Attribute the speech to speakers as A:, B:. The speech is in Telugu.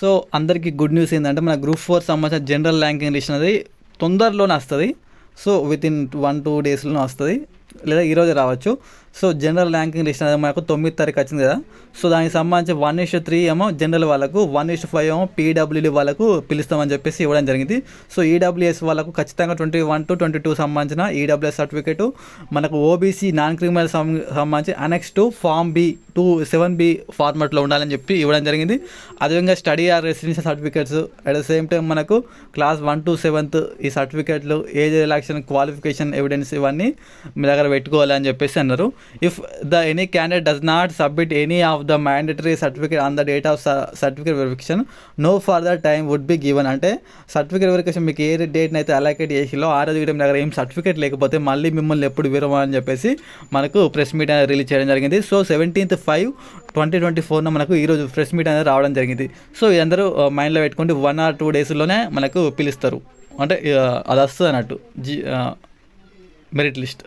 A: సో అందరికీ గుడ్ న్యూస్ ఏంటంటే మన గ్రూప్ ఫోర్ సంబంధించిన జనరల్ ర్యాంకింగ్ లిస్ట్ అనేది తొందరలోనే వస్తుంది. So within one two డేస్లోనే వస్తుంది. లేదా ఈరోజు రావచ్చు. సో జనరల్ ర్యాంకింగ్ లిస్ట్ అనేది మనకు తొమ్మిది తారీఖు వచ్చింది కదా. సో దానికి సంబంధించి వన్ ఇష్యూ త్రీ ఏమో జనరల్ వాళ్ళకు వన్ ఇష్యూ ఫైవ్ ఏమో పీడబ్ల్యూడీ వాళ్ళకు పిలుస్తామని చెప్పేసి ఇవ్వడం జరిగింది. సో ఈడబ్ల్యూఎస్ వాళ్ళకు ఖచ్చితంగా twenty one to twenty two సంబంధించిన ఈడబ్ల్యూఎస్ సర్టిఫికేట్. మనకు ఓబీసీ నాన్ క్రిమినల్ సంబంధించి annex two form B two seven B ఫార్మాట్లో ఉండాలని చెప్పి ఇవ్వడం జరిగింది. అదేవిధంగా study or residential certificates at the same time మనకు క్లాస్ వన్ టు సెవెంత్ ఈ సర్టిఫికేట్లు ఏజ్ రిలాక్షన్ క్వాలిఫికేషన్ ఎవిడెన్స్ ఇవన్నీ మీ దగ్గర పెట్టుకోవాలి అని చెప్పేసి అన్నారు. If the any candidate does not submit any of the mandatory certificate on the date of certificate verification no further time would be given అంటే సర్టిఫికేట్ వెరిఫికేషన్ మీకు ఏ డేట్ని అయితే అలొకేట్ చేసిలో ఆ రోజు కూడా మీ దగ్గర ఏం సర్టిఫికేట్ లేకపోతే మళ్ళీ మిమ్మల్ని ఎప్పుడు విరమని చెప్పేసి మనకు ప్రెస్ మీట్ అనేది రిలీజ్ చేయడం జరిగింది. So seventeenth five twenty twenty ఫోర్న మనకు ఈరోజు ప్రెస్ మీట్ అనేది రావడం జరిగింది. సో ఇదందరూ మైండ్లో పెట్టుకుంటే వన్ ఆర్ టూ డేస్లోనే మనకు పిలుస్తారు. అంటే అది వస్తుంది అన్నట్టు జీ మెరిట్ లిస్ట్